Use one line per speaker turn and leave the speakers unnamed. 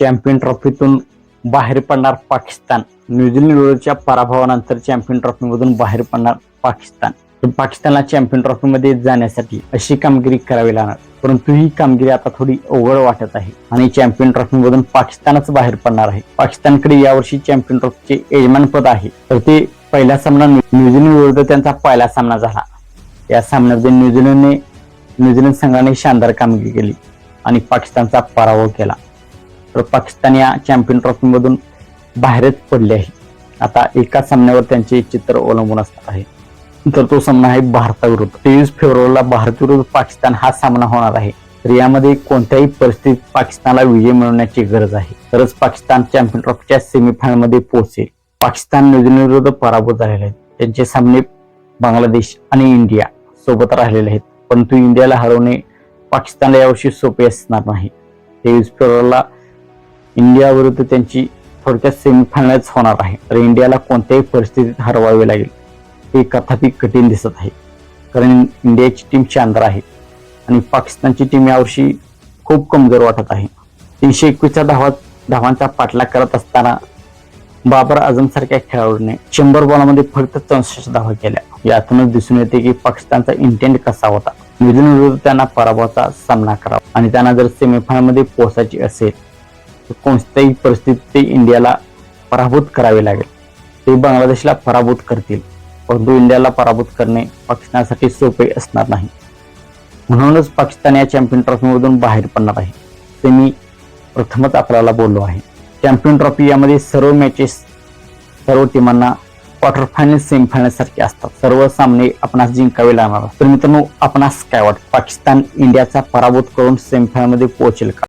Champion ट्रॉफीतून बाहेर पडणार पाकिस्तान. न्यूझीलंडच्या पराभवानंतर चॅम्पियन ट्रॉफीमधून बाहेर पडणार पाकिस्तान. तर पाकिस्तानला चॅम्पियन ट्रॉफीमध्ये जाण्यासाठी अशी कामगिरी करावी लागणार. परंतु ही कामगिरी आता थोडी अवघड वाटत आहे. आणि चॅम्पियन ट्रॉफीमधून पाकिस्तानच बाहेर पडणार आहे. पाकिस्तानकडे यावर्षी चॅम्पियन ट्रॉफीचे यजमानपद आहे. तर ते पहिला सामना न्यूझीलंड विरुद्ध त्यांचा पहिला सामना झाला. या सामन्यामध्ये न्यूझीलंडने न्यूझीलंड संघाने शानदार कामगिरी केली आणि पाकिस्तानचा पराभव केला. तर पाकिस्तान या चॅम्पियन ट्रॉफीमधून बाहेरच पडले आहे. आता एका सामन्यावर त्यांचे चित्र अवलंबून असणार आहे. तर तो सामना आहे भारताविरुद्ध. तेवीस फेब्रुवारीला भारत विरुद्ध पाकिस्तान हा सामना होणार आहे. तर यामध्ये कोणत्याही परिस्थितीत पाकिस्तानला विजय मिळवण्याची गरज आहे. तरच पाकिस्तान चॅम्पियन ट्रॉफीच्या सेमीफायनलमध्ये पोहोचेल. पाकिस्तान न्यूझीलंड विरुद्ध पराभूत झालेले आहेत. त्यांचे सामने बांगलादेश आणि इंडिया सोबत राहिलेले आहेत. परंतु इंडियाला हरवणे पाकिस्तानला यावर्षी सोपे असणार नाही. तेवीस फेब्रुवारीला इंडिया विरुद्ध त्यांची थोडक्यात सेमीफायनलच होणार आहे. तर इंडियाला कोणत्याही परिस्थितीत हरवावे लागेल हे कथापि कठीण दिसत आहे. कारण इंडियाची टीम चांद्र आहे आणि पाकिस्तानची टीम यावर्षी खूप कमजोर वाटत आहे. तीनशे एकवीसच्या धावात धावांचा पाठलाग करत असताना बाबर आझम सारख्या खेळाडूने शंभर बॉलामध्ये फक्त चौसष्ट धावा केल्या. यातूनच दिसून येते की पाकिस्तानचा इंटेंट कसा होता. न्यूझीलंड विरुद्ध त्यांना पराभवाचा सामना करावा. आणि त्यांना जर सेमीफायनलमध्ये पोहोचायची असेल कोणत्याही परिस्थितीत ते इंडियाला पराभूत करावे लागेल. ते बांगलादेशला पराभूत करतील. परंतु इंडियाला पराभूत करणे पाकिस्तानसाठी सोपे असणार नाही. म्हणूनच पाकिस्तान या चॅम्पियन ट्रॉफीमधून बाहेर पडणार आहे. ते मी प्रथमच आपल्याला बोललो आहे. चॅम्पियन ट्रॉफी यामध्ये सर्व मॅचेस सर्व टीमांना क्वार्टर फायनल सेमीफायनल सारखे असतात. सर्व सामने आपणास जिंकावे लागणार. तर मित्रांनो आपणास काय वाटतं? पाकिस्तान इंडियाचा पराभूत करून सेमीफायनलमध्ये पोहोचेल का?